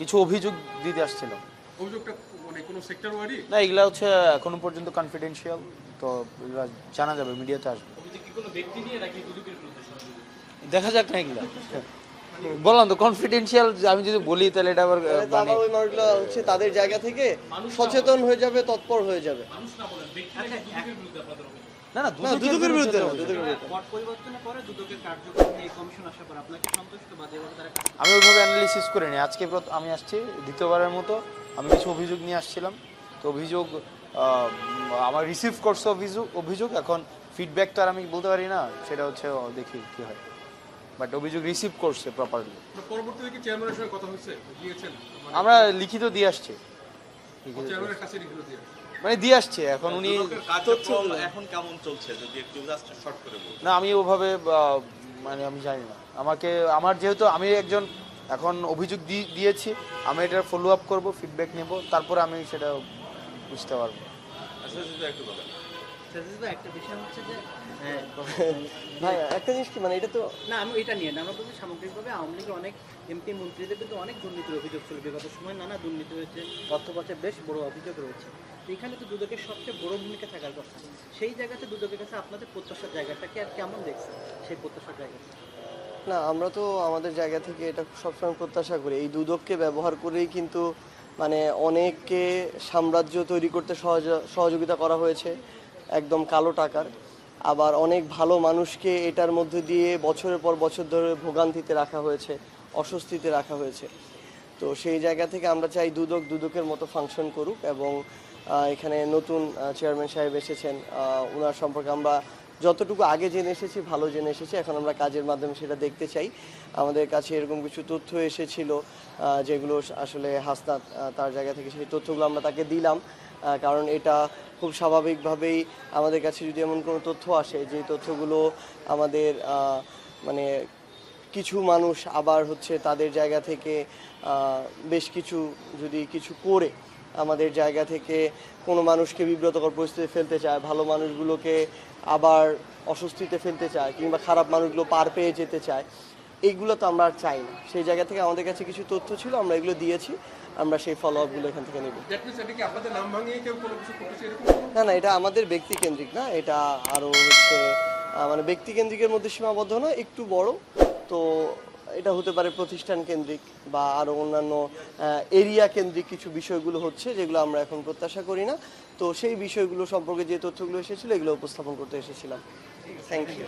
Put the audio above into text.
কিছু অভিযোগ দিতে আসছিলাম। অভিযোগটা মানে কোনো সেক্টর ওয়ারি না এগুলা হচ্ছে এখনও পর্যন্ত কনফিডেন্সিয়াল তো এগুলা জানা যাবে মিডিয়াতে আসবে। দেখা যাক না এগুলা। বললাম তো কনফিডেন্সিয়াল আমি যদি বলি তাহলে এটা আবার মানে ওই মানুষগুলো হচ্ছে তাদের জায়গা থেকে সচেতন হয়ে যাবে তৎপর হয়ে যাবে। না না দুদকের বিরুদ্ধে আমি ওইভাবে অ্যানালিসিস করিনি। আজকে আমি আসছি দ্বিতীয়বারের মতো। আমি কিছু অভিযোগ নিয়ে আসছিলাম। তো অভিযোগ আমার রিসিভ করছে অভিযোগ অভিযোগ। এখন ফিডব্যাক তো আর আমি বলতে পারি না। সেটা হচ্ছে দেখি কি হয়। বাট অভিযোগ রিসিভ করছে প্রপারলি পরবর্তীতে কি চেয়ারম্যানের সঙ্গে কথা হয়েছে? গিয়েছেন? আমরা লিখিত দিয়ে আসছি চেয়ারম্যানের কাছে লিখে দিয়ে মানে দিয়ে আসছে এখন উনি এখন কেমন চলছে? যদি একটু জাস্ট শর্ট করে বলুন না আমি ওভাবে মানে আমি জানি না। আমাকে আমার যেহেতু আমি একজন এখন অভিযোগ দিয়েছি আমি এটা ফলো আপ করব ফিডব্যাক নেব তারপরে আমি সেটা বুঝতে পারব। আচ্ছা একটু বলেন। একটা বিষয় হচ্ছে যে হ্যাঁ, ভাই একটা জিনিস কি মানে এটা তো না আমি এটা নিয়ে না আমরা বলছি সামগ্রিকভাবে আওয়ামী লীগের অনেক এমপি মন্ত্রীদের কিন্তু অনেক দুর্নীতির অভিযোগ ছিল বিগত সময় নানা দুর্নীতি হয়েছে বেশ বড় অভিযোগ রয়েছে। তো এখানে তো দুদকের সবচেয়ে বড় ভূমিকা থাকার কথা। সেই জায়গাতে দুদকের কাছে আপনাদের প্রত্যাশার জায়গাটাকে আর কেমন দেখছেন সেই প্রত্যাশার জায়গাটা না আমরা তো আমাদের জায়গা থেকে এটা সবসময় প্রত্যাশা করি। এই দুদককে ব্যবহার করেই কিন্তু মানে অনেককে সাম্রাজ্য তৈরি করতে সহযোগিতা করা হয়েছে। একদম কালো টাকার। আবার অনেক ভালো মানুষকে এটার মধ্যে দিয়ে বছরের পর বছর ধরে ভোগান্তিতে রাখা হয়েছে, অস্বস্তিতে রাখা হয়েছে। তো সেই জায়গা থেকে আমরা চাই দুদক দুদকের মতো ফাংশন করুক এবং এখানে নতুন চেয়ারম্যান সাহেব এসেছেন ওনার সম্পর্কে আমরা যতটুকু আগে জেনে এসেছি, ভালো জেনে এসেছি। এখন আমরা কাজের মাধ্যমে সেটা দেখতে চাই। আমাদের কাছে এরকম কিছু তথ্য এসেছিল যেগুলো আসলে হাসনাত তার জায়গা থেকে সেই তথ্যগুলো আমরা তাকে দিলাম কারণ এটা খুব স্বাভাবিকভাবেই আমাদের কাছে যদি এমন কোনো তথ্য আসে, যে তথ্যগুলো আমাদের মানে কিছু মানুষ আবার হচ্ছে তাদের জায়গা থেকে বেশ কিছু যদি কিছু করে আমাদের জায়গা থেকে কোনো মানুষকে বিব্রতকর পরিস্থিতি ফেলতে চায় ভালো মানুষগুলোকে আবার অস্বস্তিতে ফেলতে চায় কিংবা খারাপ মানুষগুলো পার পেয়ে যেতে চায় এইগুলো তো আমরা আর চাই না। সেই জায়গা থেকে আমাদের কাছে কিছু তথ্য ছিল আমরা এগুলো দিয়েছি আমরা সেই ফলো আপগুলো এখান থেকে নেব। না না এটা আমাদের ব্যক্তিকেন্দ্রিক না এটা আরও হচ্ছে মানে ব্যক্তিকেন্দ্রিকের মধ্যে সীমাবদ্ধ না একটু বড়। তো এটা হতে পারে প্রতিষ্ঠান কেন্দ্রিক বা আরও অন্যান্য এরিয়া কেন্দ্রিক কিছু বিষয়গুলো হচ্ছে যেগুলো আমরা এখন প্রত্যাশা করি না। তো সেই বিষয়গুলো সম্পর্কে যে তথ্যগুলো এসেছিল, এগুলো উপস্থাপন করতে এসেছিলাম। Thank you